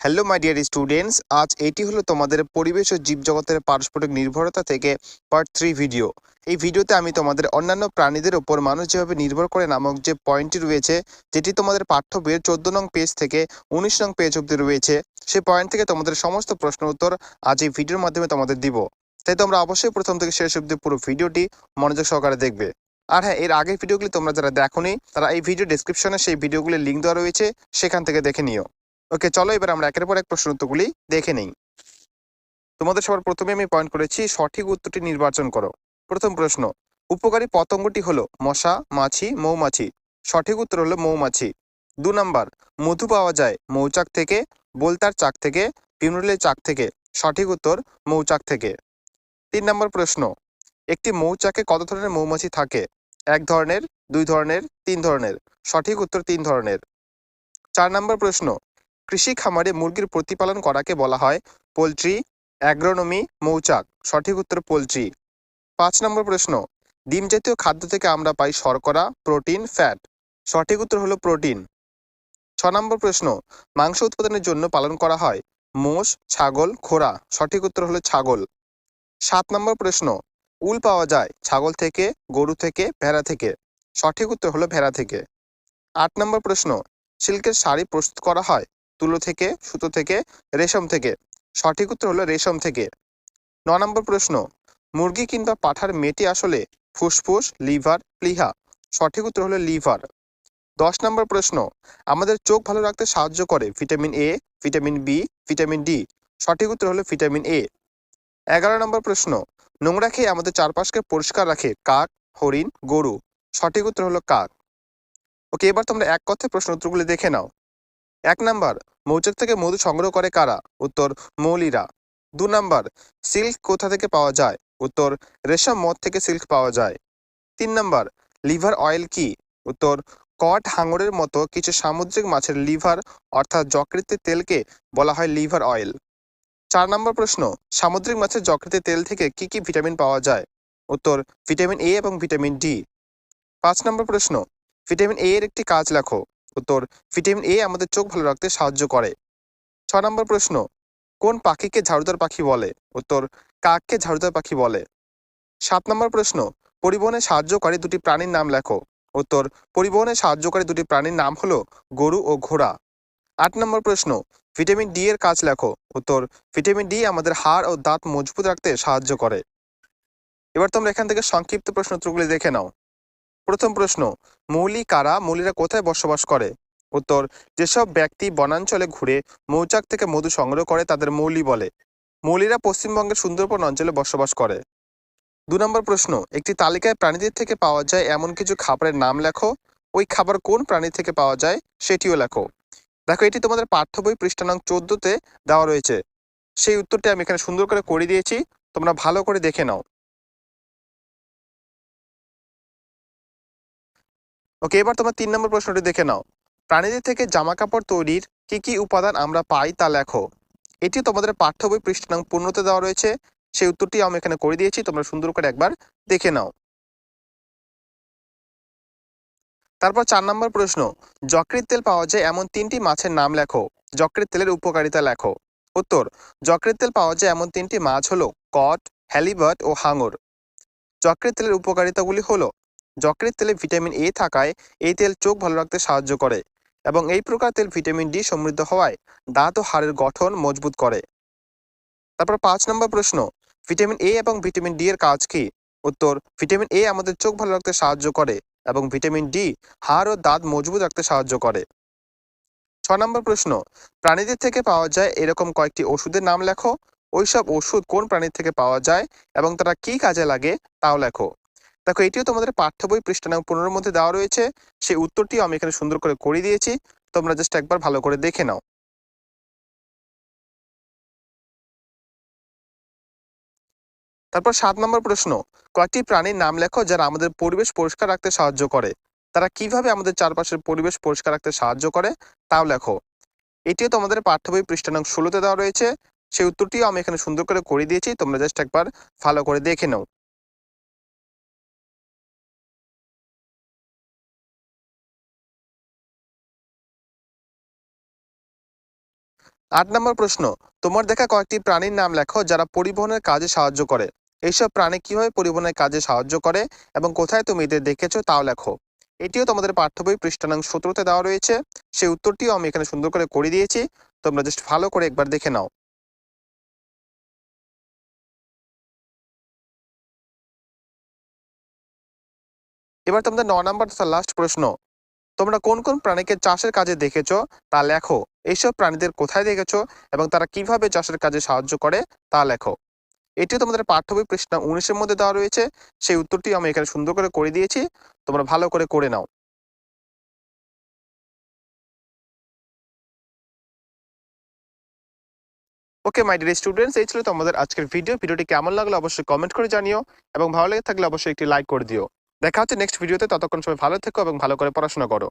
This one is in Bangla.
হ্যালো মাই ডিয়ার স্টুডেন্টস আজ এটি হলো তোমাদের পরিবেশ ও জীবজগতের পারস্পরিক নির্ভরতা থেকে পার্ট থ্রি ভিডিও এই ভিডিওতে আমি তোমাদের অন্যান্য প্রাণীদের ওপর মানুষ যেভাবে নির্ভর করে নামক যে পয়েন্টটি রয়েছে, যেটি তোমাদের পাঠ্য বইয়ের চোদ্দ নং পেজ থেকে উনিশ নং পেজ অব্দি রয়েছে সেই পয়েন্ট থেকে তোমাদের সমস্ত প্রশ্ন উত্তর আজ এই ভিডিওর মাধ্যমে তোমাদের দিব। তাই তোমরা অবশ্যই প্রথম থেকে শেষ অব্দি পুরো ভিডিওটি মনোযোগ সহকারে দেখবে। আর হ্যাঁ এর আগের ভিডিওগুলি তোমরা যারা দেখোনি, তারা এই ভিডিও ডিসক্রিপশনে সেই ভিডিওগুলির লিঙ্ক দেওয়া রয়েছে, সেখান থেকে দেখে নিও। ওকে, চলো এবার আমরা একের পর এক প্রশ্ন উত্তরগুলি দেখে নিই। তোমাদের সবার প্রথমে আমি পয়েন্ট করেছি, সঠিক উত্তরটি নির্বাচন করো। প্রথম প্রশ্ন, উপকারী পতঙ্গটি হলো মশা, মাছি, মৌমাছি। সঠিক উত্তর হলো মৌমাছি। দু নাম্বার, মধু পাওয়া যায় মৌচাক থেকে, বোলতার চাক থেকে পিমরুলের চাক থেকে। সঠিক উত্তর, মৌচাক থেকে। তিন নম্বর প্রশ্ন, একটি মৌচাকে কত ধরনের মৌমাছি থাকে? এক ধরনের, দুই ধরনের, তিন ধরনের। সঠিক উত্তর তিন ধরনের। চার নম্বর প্রশ্ন কৃষি খামারে মুরগির প্রতিপালন করাকে বলা হয় পোলট্রি অ্যাগ্রোনমি মৌচাক। সঠিক উত্তর পোলট্রি। পাঁচ নম্বর প্রশ্ন, ডিম জাতীয় খাদ্য থেকে আমরা পাই শর্করা, প্রোটিন, ফ্যাট। সঠিক উত্তর হলো প্রোটিন। ছ নম্বর প্রশ্ন, মাংস উৎপাদনের জন্য পালন করা হয় মোষ, ছাগল ঘোড়া সঠিক উত্তর হলো ছাগল। সাত নম্বর প্রশ্ন, উল পাওয়া যায় ছাগল থেকে, গরু থেকে, ভেড়া থেকে? সঠিক উত্তর হলো ভেড়া থেকে। আট নম্বর প্রশ্ন, সিল্কের শাড়ি প্রস্তুত করা হয় তুলো থেকে, সুতো থেকে, রেশম থেকে। সঠিক উত্তর হলো রেশম থেকে। ন নম্বর প্রশ্ন, মুরগি কিংবা পাঠার মেটি আসলে ফুসফুস, লিভার, প্লিহা? সঠিক উত্তর হলো লিভার। দশ নম্বর প্রশ্ন, আমাদের চোখ ভালো রাখতে সাহায্য করে vitamin A, vitamin B, vitamin D? সঠিক উত্তর হলো ভিটামিন এ। এগারো নম্বর প্রশ্ন, নোংরা খেয়ে আমাদের চারপাশকে পরিষ্কার রাখে কাক, হরিণ, গরু? সঠিক উত্তর হলো কাক। ওকে, এবার তোমরা এক কথায় প্রশ্ন উত্তরগুলি দেখে নাও। এক নাম্বার মৌচাক থেকে মধু সংগ্রহ করে কারা? উত্তর, মৌলিরা। দু নম্বর, সিল্ক কোথা থেকে পাওয়া যায়? উত্তর, রেশম মদ থেকে সিল্ক পাওয়া যায়। তিন নম্বর, লিভার অয়েল কি? উত্তর, কট হাঙরের মতো কিছু সামুদ্রিক মাছের লিভার, অর্থাৎ যকৃতের তেলকে বলা হয় লিভার অয়েল। চার নম্বর প্রশ্ন, সামুদ্রিক মাছের যকৃতের তেল থেকে কি কি ভিটামিন পাওয়া যায়? উত্তর, ভিটামিন এ এবং ভিটামিন ডি। পাঁচ নম্বর প্রশ্ন, ভিটামিন এ এর একটি কাজ লেখো। উত্তর ভিটামিন এ আমাদের চোখ ভালো রাখতে সাহায্য করে। ছ নম্বর প্রশ্ন, কোন পাখিকে ঝাড়ুদার পাখি বলে? উত্তর কাককে ঝাড়ুদার পাখি বলে। সাত নম্বর প্রশ্ন, পরিবহনে সাহায্যকারী দুটি প্রাণীর নাম লেখো। উত্তর পরিবহনে সাহায্যকারী দুটি প্রাণীর নাম হলো গরু ও ঘোড়া। আট নম্বর প্রশ্ন ভিটামিন ডি এর কাজ লেখো। উত্তর ভিটামিন ডি আমাদের হাড় ও দাঁত মজবুত রাখতে সাহায্য করে। এবার তোমরা এখান থেকে সংক্ষিপ্ত প্রশ্ন উত্তরগুলি দেখে নাও। প্রথম প্রশ্ন, মৌলি কারা, মৌলিরা কোথায় বসবাস করে? উত্তর, যেসব ব্যক্তি বনাঞ্চলে ঘুরে মৌচাক থেকে মধু সংগ্রহ করে তাদের মৌলি বলে। মৌলিরা পশ্চিমবঙ্গের সুন্দরবন অঞ্চলে বসবাস করে। দু নম্বর প্রশ্ন, একটি তালিকায় প্রাণীদের থেকে পাওয়া যায় এমন কিছু খাবারের নাম লেখো। ওই খাবার কোন প্রাণী থেকে পাওয়া যায় সেটিও লেখো। দেখো, এটি তোমাদের পাঠ্য বই পৃষ্ঠা নং চোদ্দতে দেওয়া রয়েছে। সেই উত্তরটি আমি এখানে সুন্দর করে করে দিয়েছি। তোমরা ভালো করে দেখে নাও। ওকে, এবার তোমার তিন নম্বর প্রশ্নটি দেখে নাও। প্রাণীদের থেকে জামা কাপড় তৈরির কি কি উপাদান আমরা পাই তা লেখো। এটি তোমাদের পাঠ্য বই পৃষ্ঠা পূর্ণতে দেওয়া রয়েছে। সেই উত্তরটি আমি এখানে করে দিয়েছি, তোমরা সুন্দর করে একবার দেখে নাও। তারপর চার নম্বর প্রশ্ন, যকৃৎ তেল পাওয়া যায় এমন তিনটি মাছের নাম লেখো। যকৃৎ তেলের উপকারিতা লেখো। উত্তর, যকৃৎ তেল পাওয়া যায় এমন তিনটি মাছ হলো কট, হ্যালিবার্ট ও হাঙর। যকৃৎ তেলের উপকারিতাগুলি হলো যকৃৎ তেলে ভিটামিন এ থাকায় এই তেল চোখ ভালো রাখতে সাহায্য করে এবং এই প্রকার তেল ভিটামিন ডি সমৃদ্ধ হওয়ায় দাঁত ও হাড়ের গঠন মজবুত করে। তারপর পাঁচ নম্বর প্রশ্ন, ভিটামিন এ এবং ভিটামিন ডি এর কাজ কি? উত্তর, ভিটামিন এ আমাদের চোখ ভালো রাখতে সাহায্য করে এবং ভিটামিন ডি হাড় ও দাঁত মজবুত রাখতে সাহায্য করে। ছ নম্বর প্রশ্ন, প্রাণীদের থেকে পাওয়া যায় এরকম কয়েকটি ওষুধের নাম লেখো। ওইসব ওষুধ কোন প্রাণীর থেকে পাওয়া যায় এবং তারা কি কাজে লাগে তাও লেখো। দেখো, এটিও তোমাদের পাঠ্য বই পৃষ্ঠা নং পনেরোর মধ্যে দেওয়া রয়েছে। সেই উত্তরটিও আমি এখানে সুন্দর করে করে দিয়েছি। তোমরা জাস্ট একবার ভালো করে দেখে নাও। তারপর সাত নম্বর প্রশ্ন কয়েকটি প্রাণীর নাম লেখো যারা আমাদের পরিবেশ পরিষ্কার রাখতে সাহায্য করে? তারা কীভাবে আমাদের চারপাশের পরিবেশ পরিষ্কার রাখতে সাহায্য করে? তাও লেখো। এটিও তোমাদের পাঠ্য বই পৃষ্ঠা নং ষোলোতে দেওয়া রয়েছে। সেই উত্তরটিও আমি এখানে সুন্দর করে করে দিয়েছি। তোমরা জাস্ট একবার ভালো করে দেখে নাও। আট নম্বর প্রশ্ন, তোমার দেখা কয়েকটি প্রাণীর নাম লেখো যারা পরিবহনের কাজে সাহায্য করে। এইসব প্রাণী কীভাবে পরিবহনের কাজে সাহায্য করে এবং কোথায় তুমি এদের দেখেছ তাও লেখো। এটিও তোমাদের পাঠ্য বই পৃষ্ঠানাং সতেরোতে দেওয়া রয়েছে। সেই উত্তরটিও আমি এখানে সুন্দর করে করে দিয়েছি। তোমরা জাস্ট ভালো করে একবার দেখে নাও। এবার তোমাদের ন নম্বর তথা লাস্ট প্রশ্ন তোমরা কোন কোন প্রাণীকে চাষের কাজে দেখেছ তা লেখো। এইসব প্রাণীদের কোথায় দেখেছ এবং তারা কীভাবে চাষের কাজে সাহায্য করে তা লেখো। এটিও তোমাদের পাঠ্য বই পৃষ্ঠা উনিশের মধ্যে দেওয়া রয়েছে। সেই উত্তরটি আমি এখানে সুন্দর করে করে দিয়েছি। তোমরা ভালো করে করে নাও। ওকে, মাই ডিয়ার স্টুডেন্টস, এই ছিল তোমাদের আজকের ভিডিও। ভিডিওটি কেমন লাগল অবশ্যই কমেন্ট করে জানিও এবং ভালো লেগে থাকলে অবশ্যই একটি লাইক করে দিও। দেখা হচ্ছে নেক্সট ভিডিওতে ততক্ষণ সবাই ভালো থেকো এবং ভালো করে পড়াশোনা করো।